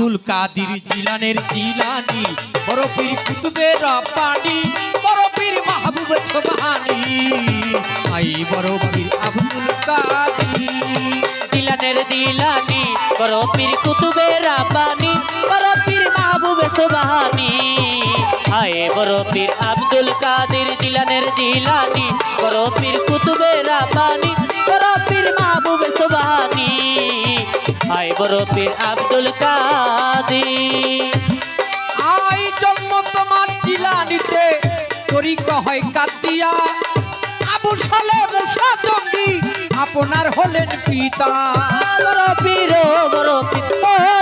আব্দুল কাদির জিলানের জিলানি বড় পীর কুতুবের রব্বানি বড় পীর মাহবুব সোবহানি আই বড় পীর আব্দুল কাদির। দিলানের দিলানি বড় পীর কুতুবে রাব্বানি বড় পীর মাহবুবে সুবহানি হায় বড় পীর আব্দুল কাদের দিলানের দিলানি বড় পীর কুতুবে রাব্বানি বড় হায় বড় পীর আব্দুল কাদের। আই জন্ম তোমার জিলানিতে তরিক হয় কাতিয়া। আবু সালে মুসা জঙ্গি আপনার হলেন পিতা। বড় পীর বড় পীর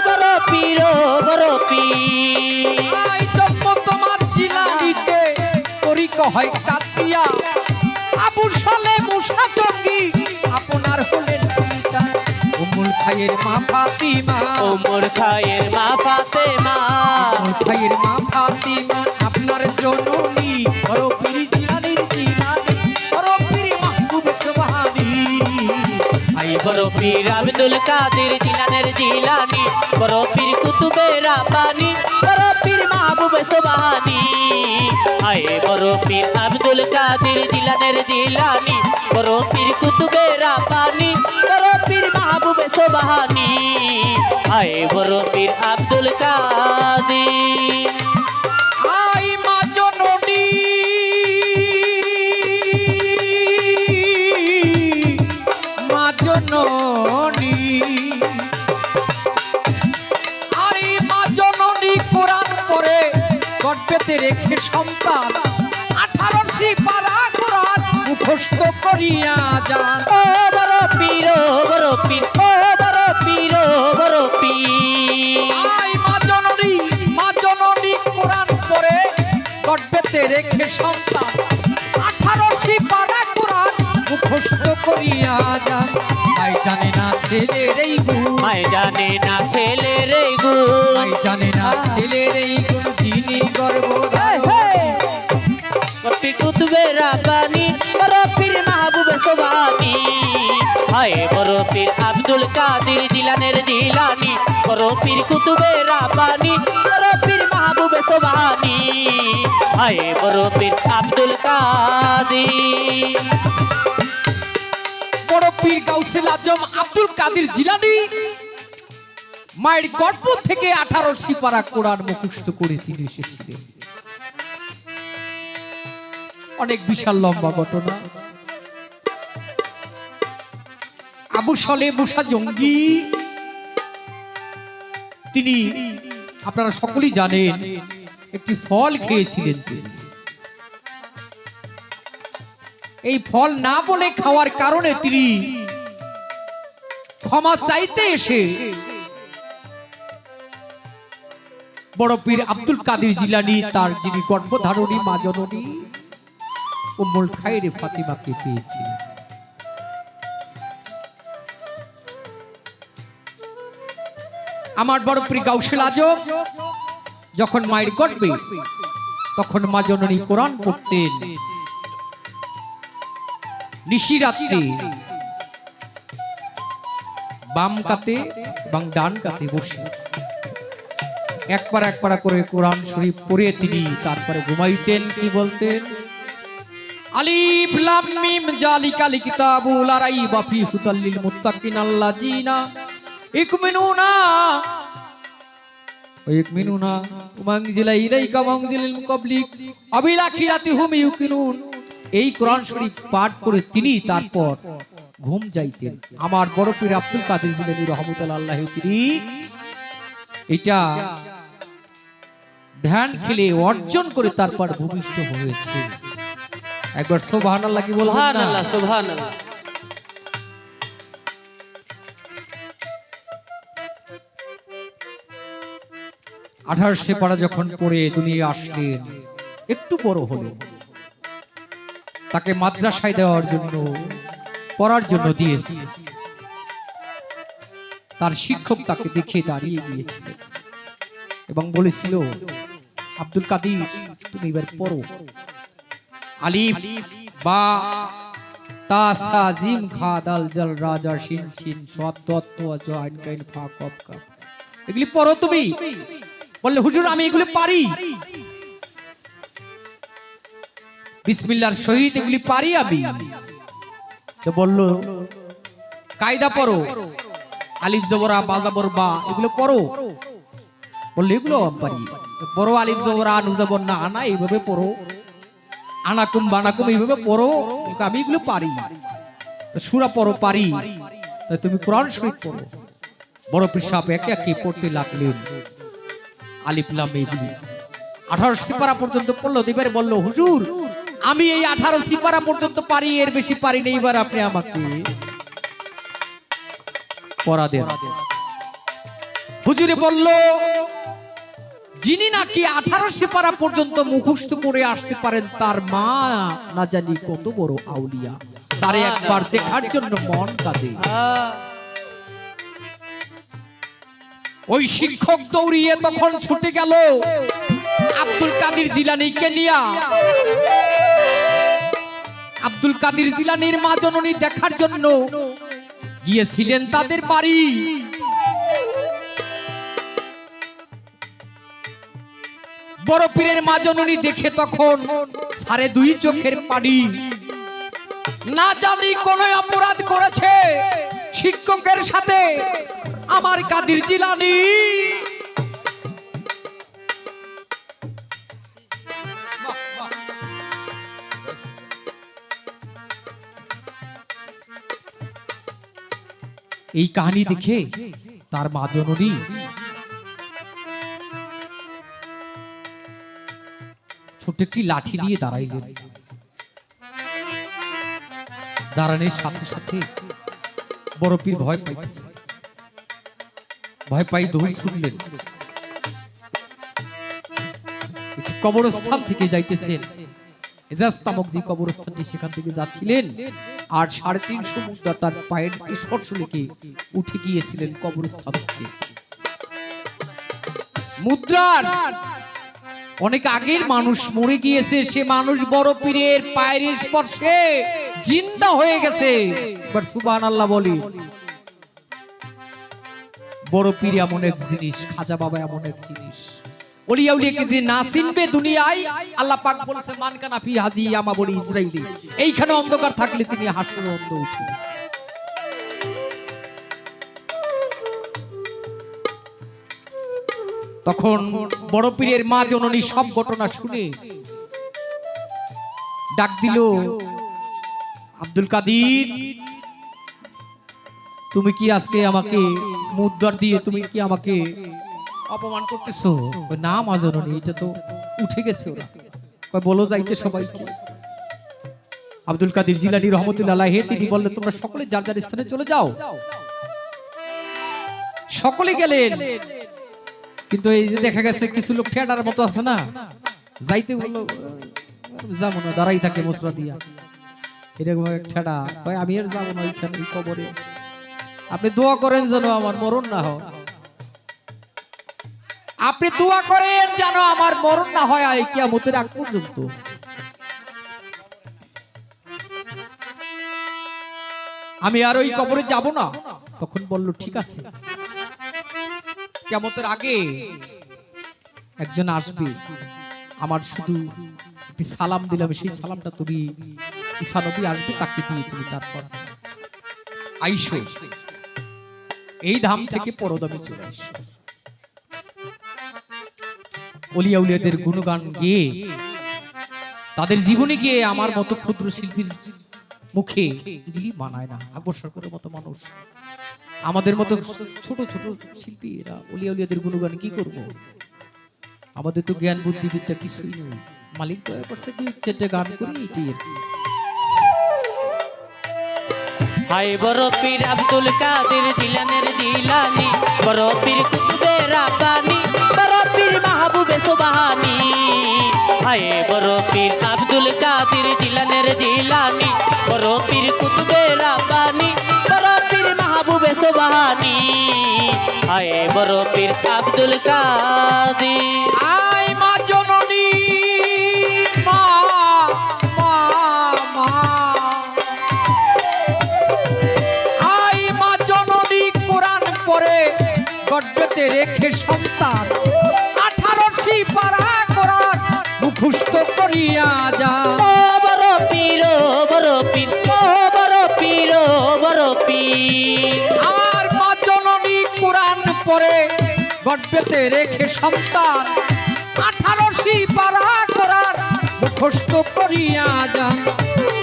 বড় পীর বড় পীর আই জন্ম তোমার জিলানিতে তরিক হয় কাতিয়া। আবু সালে মুসা জঙ্গি আপনার হলেন খায়ের মা ফাতিমা। ওমর খায়ের মা ফাতেমা। উমুল খায়ের মা ফাতিমা আপনার জননী বড় পীর জিলানির জিলানি বড় পীর মাহবুব সুবহানি আই বড় পীর আব্দুল কাদের জিলানের জিলানি বড় পীর কুতুবে রাব্বানি বড় পীর মাহবুব সুবহানি আয় বড় পীর আব্দুল কাদের জিলানের জিলানি বড় পীর কুতুবে রাব্বানি বড় মাহবুব সুবহানি আয় বড় পীর আব্দুল কাদের। আই মা জননী মা জননী। আরে মা জননী কোরআন পড়ে গর্ভেতে রেখে সন্তান। আঠারোশি পারা কোরআন মুখস্থ করিয়া যান। পীর বড় পীর ও বড় পীর বড় পীর আই মা জননী মা জননী কোরআন পড়ে গর্ভেতে রেখে সন্তান। আঠারোশি পারা কোরআন মুখস্থ করিয়া যান আই জানে না ছেলের এই গুণ। মায় জানে না ছেলে রে গো আই জানে না ছেলের এই গুণ যিনি গর্ভধারণ কুতবে রাব্বানি পীর মাহবুব সোবানি। হায় বড় পীর আব্দুল কাদের জিলানের জিলানি বড় পীর কুতুবে রাব্বানি বড় পীর মাহবুব সোবানি হায় বড় পীর আব্দুল কাদের। বড় পীর আব্দুল কাদের জিলানি, মায়ের গর্ভ থেকে আঠারো সিপারা কোরআন মুখস্থ করে তিনি এসেছিলেন। অনেক বিশাল লম্বা ঘটনা। আবু সলে জঙ্গি। তিনি আপনারা সকলেই জানেন, একটি ফল খেয়েছিলেন তিনি। এই ফল না বলে খাওয়ার কারণে তিনি ক্ষমা চাইতে এসে বড় পীর আব্দুল কাদের জিলানি, তার যিনি গর্ভধারণী, মা জননী উম্মুল খাইরে ফাতিমাকে পেয়েছিলেন। আমার বড় পীর গাউসেল আজম, যখন মায়ের গর্বে, তখন মা জননী কোরআন পড়তেন। নিশিরাত্রে বাম কাতে এবং ডান কাতে বসে। একবার একবার করে কোরআন শরীফ পড়ে তিনি তারপরে ঘুমাইতেন, কি বলতেন? আলিফ লাম মিম জালিকাল কিতাবুল লা রাইবা ফি হুদাল মুত্তাকিন আল্লাযিনা ইকুমিনুনা। ওয়াইকুমিনুনা উমানজিলা ইলাইকা মানজিলিল মুকাবলিক। আবিল আখিরাতি হুম ইউকিনুন। এই কোরআন শরীফ পাঠ করে তিনি তারপর ঘুম যাইতেন। আমার বড় পীর আব্দুল কাদের জিলানী রহমতুল্লাহ আল্লাহ তিনি এটা ধ্যান খেলে অর্জন করে তারপর ভূমিষ্ঠ হয়েছে। একবার সোবাহান আল্লাহ কি বলবেন না? সুবহানাল্লাহ সুবহানাল্লাহ। আঠারোশে পাড়া যখন পড়ে দুনিয়া আসলেন একটু বড় হলো। তাকে মাদ্রাসায় দেওয়ার জন্য, পড়ার জন্য দিয়েছে। তার শিক্ষক তাকে দেখে দাঁড়িয়ে গিয়েছিলেন এবং বলেছিল, আব্দুল কাদির, তুমি এবার পড়ো। আলিফ, বা, তা, সা, জিম খা দাল, জল রাজা শিন শিন সাত তত্ত্ব জয় কাইন, ফা কপ কাপ এগুলি পড়ো তুমি। বললে, হুজুর, আমি এগুলি পারি। বিসমিল্লার সহিত এগুলি পারি আমি। তো বলল, কায়দা পড়ো। আলিফ জবরা বাজাবর বা, এগুলো পড়ো। বললে, এগুলো পারি। পড়ো আলিফ জবরা আনু জবর না, আনা, এইভাবে পড়ো। আনাকুম, বানাকুম, এইভাবে পড়ো আমি এগুলো পারি। সুরা পড়ো, পারি। তুমি কোরআন শরীফ পড়ো। বড় পিসাব একে একে পড়তে লাগলেন। আলিফ লাম এগুলি আঠারো সিপারা পর্যন্ত পড়ল, এবারে বলল, হুজুর, আমি এই আঠারো সিপারা পর্যন্ত পারি, এর বেশি পারি না, এবার আপনি আমাকে পড়া দেন। হুজুরে বলল, যিনি নাকি আঠারো সিপারা পর্যন্ত মুখস্থ করে আসতে পারেন, তার মা না জানি কত বড় আউলিয়া। তারে একবার দেখার জন্য মন কাঁদে। ওই শিক্ষক দৌড়িয়ে তখন ছুটে গেল। আব্দুল কাদির জিলানিকে নিয়া। আব্দুল কাদির জিলানির মা জননী দেখার জন্য গিয়েছিলেন তাদের বাড়ি। বড় পীরের মা জননী দেখে তখন সাড়ে দুই চোখের পানি। না জানি কোন অপরাধ করেছে শিক্ষকের সাথে। আমার কাদির জিলানি। এই কাহিনী দেখে তার মা জননী ছোট একটি লাঠি নিয়ে দাঁড়াইলেন। দাঁড়ানোর সাথে সাথে বড় পীর ভয় পাইতেছে। ভয় পাই ছুটলেন একটি কবরস্থান থেকে যাইতেছেন। এজাজ কবরস্থানটি সেখান থেকে যাচ্ছিলেন, আর সাড়ে তিনশো মুদ্রা তার পায়ের স্পর্শ উঠে গিয়েছিলেন কবরস্থান থেকে। মুদ্রার! অনেক আগের মানুষ মরে গিয়েছে, সে মানুষ বড় পীরের পায়ের স্পর্শে জিন্দা হয়ে গেছে। এবার আল্লাহ বলি। বড় পীর এমন এক জিনিস, খাজা বাবা এমন এক জিনিস দুনিয়ায়? আল্লাহ পাক বলছে হাজি ইসরাইলি। এইখানে অন্ধকার থাকলে তিনি হাসুর অন্ধ উঠে তখন বড় পীরের মা জননী সব ঘটনা শুনে ডাক দিল, আব্দুল কাদির তুমি কি আজকে আমাকে মুদ্রার দিয়ে তুমি কি আমাকে অপমান করতেছো? না মা জননী এটা তো উঠে গেছে বলো যাইতে সবাইকে। আব্দুল কাদির জিলানি রহমতুল্লাহ হে তিনি বললেন তোমরা সকলে যার যার স্থানে চলে যাও। সকলে গেলেন। কিন্তু এই যে দেখা গেছে কিছু লোক ঠেডার মতো আছে না? যাইতে বলল যাব না দাঁড়াই থাকে মশলা দিয়া। এরকম ঠেডা। আমি আর যাব না ওইখানে কবরে। আপনি দোয়া করেন যেন আমার মরণ না হয়। আপনি দোয়া করেন যেন আমার মরণ না হয় আই কিয়ামতের আগ পর্যন্ত। আমি আর ওই কবরে যাব না। তখন বলল, ঠিক আছে। কেমতের আগে একজন আসবে। আমার শুধু একটি সালাম দিলাম সেই সালামটা তুমি ঈসা নবী আসবে, তাকে দিয়ে তুমি তারপর আইসো। এই ধাম থেকে পরদামে চলে এসো অলিয়া উলিয়াদের গুণগান গিয়ে তাদের জীবনে গিয়ে আমার মতো ক্ষুদ্র শিল্পীর মুখে মানায় না। আকবর সরকারের মতো মানুষ। আমাদের মতো ছোট ছোট শিল্পী এরা অলিয়া উলিয়াদের গুণগান কি করব? আমাদের তো জ্ঞান বুদ্ধি বিদ্যা কিছুই নেই। মালিক দয়া করছে দুই গান করি, এটাই আর কি। হায় বড় পীর আব্দুল কাদের জিলানের জিলানি। বড় পীর কুতুবে রাব্বানি বড় পীর মাহবুবে সুবহানি। হায় বড় পীর আব্দুল কাদের জিলানের জিলানি বড় পীর কুতুবে রাব্বানি বড় পীর মাহবুবে সুবহানি। হায় বড় পীর আব্দুল কাদের। আই মুখস্থ করিয়া যা। বড় পীর বড় পীর বড় পীর বড় পীর। আমার মা জননী কোরআন পরে গর্বেতে রেখে সন্তান। আঠারোশি পারা করার মুখস্থ করিয়া যা।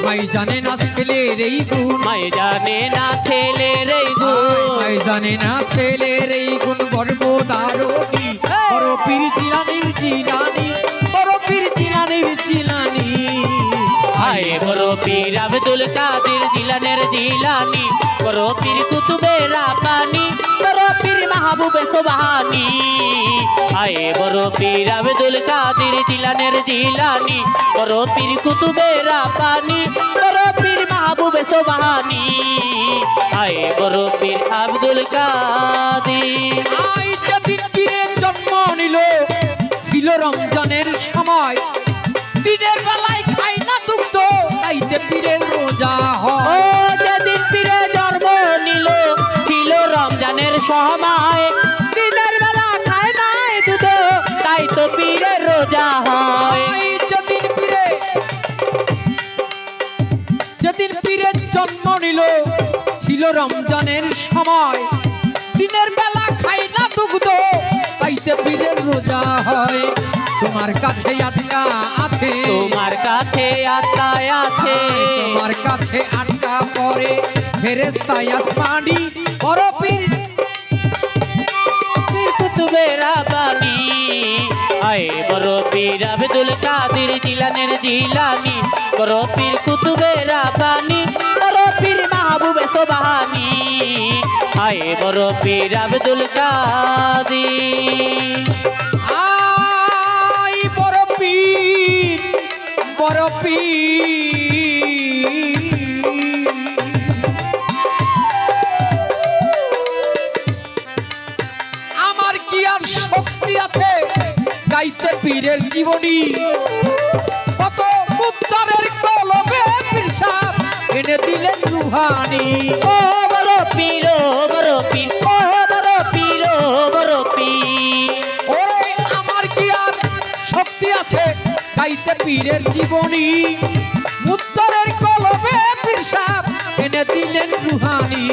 মাই জানে না ছেলের এই গুণ। মায় জানে না ছেলের এই গুণ। মাই জানে না ছেলের এই গুণ। গর্বদারণী বড় পীর জিলানির জিলানি। জিলানির জিলানি হায় বড় পীর আব্দুল কাদের জিলানের জিলানি। বড় পীর কুতুবে রাব্বানি বড় পীর মাহবুবে সুবহানি। হায় বড় পীর আব্দুল কাদের জিলানের জিলানি। বড় পীর কুতুবে রাব্বানি বড় পীর মাহবুবে সুবহানি। হায় বড় পীর আব্দুল কাদের। আই যেদিন পীরের জন্ম নিল ছিল রমজানের সময়। দিনের বেলায় খাই না দুগ্ধ তাইতে পীরের রোজা হয়। যেদিন পীরে জন্ম নিল ছিল রমজানের সময়। দিনের বেলা খায় নাই দুধ তাই তো পীরের রোজা হয়। যেদিন পীরে যেদিন পীরের জন্ম নিল ছিল রমজানের সময়। দিনের বেলা খাই না দুগ্ধ তাইতে পীরের রোজা হয়। তোমার কাছে আটকা আছে তোমার কাছে আত্মায় আছে। তোমার কাছে আটকা পরে ফেরেস্তায় আসমানি বড় পীর পীর কুতুবে রাবানি আয় বড় পীর আব্দুল কাদের জিলানের জিলানি। বড় পীর কুতুবে রাবানি বড় পীর মাহবুবে সোবাহানি। আয় বড় পীর আব্দুল কাদের। বড় পীর বড় পীর আমার কি আর শক্তি আছে গাইতে পীরের জীবনী? কত কলবে পিসাব এনে দিলেন রুহানি। ও বড় পীর বড় পীর। গাইতে পীরের জীবনী মুদ্দরের কলবে পিরসাব এনে দিলেন রুহানি।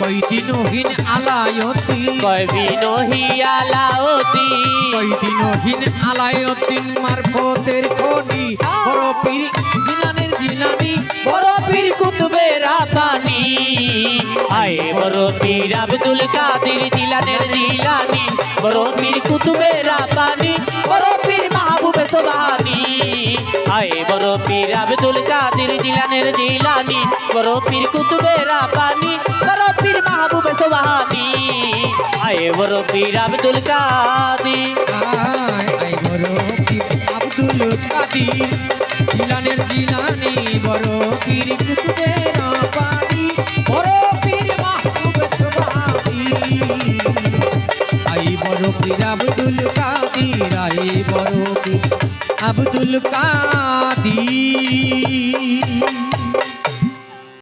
কই দিনহীন আলায়তি কয় বিনহি আলাউদ্দি কই দিনহীন আলায়তিন মারফতের খনি। বড় পীর জিনানের জিনানি বড় পীর কুতুবে রাব্বানি আয় বড় পীর আব্দুল কাদের জিলানের জিলানি বড় পীর কুতুবে রাব্বানি বড় আয় বড় পীর আব্দুল কাদের জিলানের জিলানি, বড় পীর কুতুবে রাব্বানি বড় পীর মাহবুবে সুবহানি আয় বড় পীর আব্দুল কাদের। আয় আয় বড় পীর আব্দুল কাদির, জিলানের জিলানি, বড় পীর কুতুবের পানি বড় পীর মাহবুব সুবহানি আই বড় পীর আব্দুল কাদির আই বড় পীর আব্দুল কাদির।